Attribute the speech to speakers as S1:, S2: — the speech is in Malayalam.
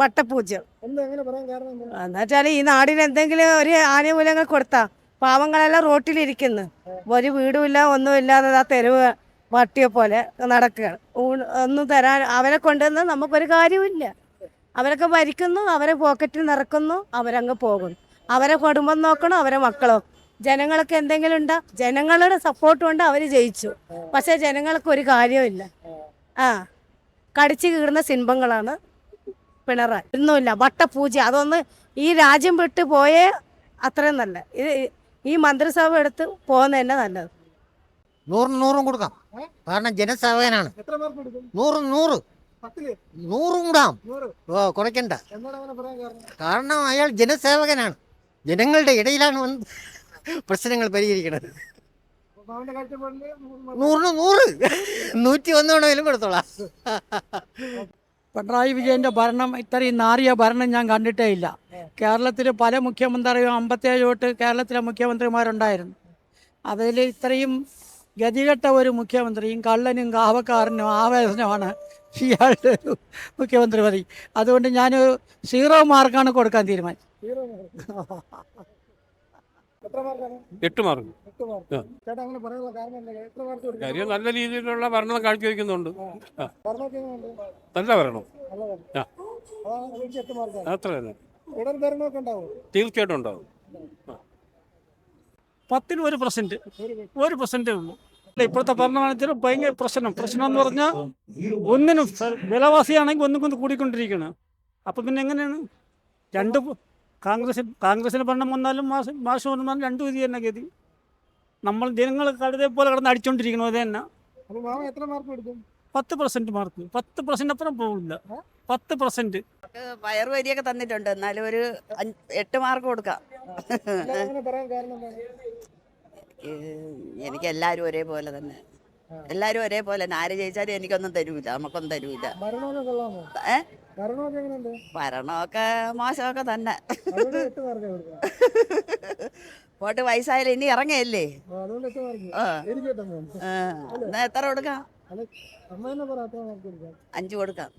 S1: വട്ടപ്പൂജ്യം
S2: എന്നുവെച്ചാൽ
S1: എന്നുവെച്ചാൽ ഈ നാടിന് എന്തെങ്കിലും ഒരു ആനുകൂല്യങ്ങൾ കൊടുത്താ പാവങ്ങളെല്ലാം റോട്ടിലിരിക്കുന്നു. ഒരു വീടുമില്ല ഒന്നും ഒന്നുമില്ലാതെ ആ തെരുവ് പട്ടിയെ പോലെ നടക്കുകയാണ്. ഒന്നും തരാൻ അവരെ കൊണ്ടുവന്ന് നമുക്കൊരു കാര്യമില്ല അവരൊക്കെ ഭരിക്കുന്നു അവരെ പോക്കറ്റിൽ നിറക്കുന്നു അവരങ്ങ് പോകുന്നു. അവരെ കുടുംബം നോക്കണം അവരെ മക്കളോ. ജനങ്ങൾക്ക് എന്തെങ്കിലും ഉണ്ടോ? ജനങ്ങളുടെ സപ്പോർട്ട് കൊണ്ട് അവർ ജയിച്ചു. പക്ഷേ ജനങ്ങൾക്ക് ഒരു കാര്യമില്ല ആ കടിച്ചു കീറുന്ന സിംബങ്ങളാണ് പിണറായി. ഒന്നുമില്ല വട്ടപൂജ. അതൊന്ന് ഈ രാജ്യം വിട്ട് പോയേ അത്രയും നല്ല. ഇത് ഈ മന്ത്രിസഭ എടുത്ത് പോകുന്നത് തന്നെ നല്ലത്.
S3: നൂറിന് നൂറും കൊടുക്കാം. കാരണം ജനസേവകനാണ്.
S2: എത്ര മാർക്ക് കൊടുക്കും?
S3: നൂറ് നൂറ്. നൂറും കൂടാം.
S2: നൂറ്.
S3: ഓ കുറയ്ക്കണ്ട
S2: എന്താണ് അങ്ങനെ പറയാൻ കാരണം?
S3: കാരണം അയാൾ ജനസേവകനാണ്. ജനങ്ങളുടെ ഇടയിലാണ് വന്ന് പ്രശ്നങ്ങൾ പരിഹരിക്കുന്നത്
S2: നൂറ്.
S3: നൂറിന് നൂറ്. നൂറ്റി ഒന്ന് വേണമെങ്കിലും കൊടുത്തോളാം.
S4: പിണറായി വിജയന്റെ ഭരണം ഇത്രയും നാറിയ ഭരണം ഞാൻ കണ്ടിട്ടേ ഇല്ല. കേരളത്തിൽ പല മുഖ്യമന്ത്രിയും അമ്പത്തേഴ് തൊട്ട് കേരളത്തിലെ മുഖ്യമന്ത്രിമാരുണ്ടായിരുന്നു. അതിൽ ഇത്രയും ഗതികെട്ട ഒരു മുഖ്യമന്ത്രിയും കള്ളനും കാവക്കാരനും ആവേശനുമാണ് ഇയാളുടെ ഒരു മുഖ്യമന്ത്രി മതി അതുകൊണ്ട് ഞാൻ സീറോ മാർക്കാണ് കൊടുക്കാൻ തീരുമാനിച്ചത്.
S5: എട്ട് മാർക്ക്
S2: എട്ട് മാർക്ക്
S5: ആ.
S2: പറയാനുള്ള കാരണം എന്താ? എത്ര മാർക്ക് കൊടുക്കും
S5: കാര്യം നല്ല രീതിയിലുള്ള ഭരണം കാഴ്ചവെക്കുന്നുണ്ട്. നല്ല ഭരണം. അത്ര തന്നെ. തീർച്ചയായിട്ടും ഉണ്ടാവും.
S4: പത്തിന് ഒരു പെർസെന്റ് ഒരു പെർസെന്റേ ഉള്ളൂ. അല്ല ഇപ്പോഴത്തെ ഭരണമാണെങ്കിൽ ഭയങ്കര പ്രശ്നം. പ്രശ്നം എന്ന് പറഞ്ഞാൽ ഒന്നിനും വിലവാസിയാണെങ്കിൽ ഒന്നും കൊണ്ട് കൂടിക്കൊണ്ടിരിക്കുകയാണ് അപ്പം പിന്നെ എങ്ങനെയാണ്? രണ്ട് കോൺഗ്രസ് കോൺഗ്രസിന് ഭരണം വന്നാലും മാസം മാസം വന്നാലും രണ്ടു വിധി തന്നെ ഗതി. നമ്മൾ ജനങ്ങൾ കഴുതെ പോലെ കടന്ന് അടിച്ചോണ്ടിരിക്കണം അത് തന്നെ.
S2: എത്ര മാർക്ക് കൊടുക്കും
S4: പത്ത് പെർസെന്റ് മാർക്ക് പത്ത് പെർസെന്റ് അപ്പുറം പോകില്ല പത്ത് പെർസെന്റ്
S6: പയർ വരിയൊക്കെ തന്നിട്ടുണ്ട്. എന്നാലും ഒരു എട്ട് മാർക്ക് കൊടുക്കാം.
S2: എന്താ അങ്ങനെ പറയാൻ കാരണം
S6: എനിക്ക് എല്ലാവരും ഒരേപോലെ തന്നെ. എല്ലാവരും ഒരേപോലെ ആര് ജയിച്ചാലും എനിക്കൊന്നും തരൂല. നമുക്കൊന്നും തരൂല.
S2: ഭരണമൊക്കെ
S6: മോശമൊക്കെ തന്നെ. പോട്ട് വയസ്സായാലും ഇനി ഇറങ്ങയല്ലേ? എന്നാ എത്ര കൊടുക്കാം.
S2: അഞ്ച് കൊടുക്കാം.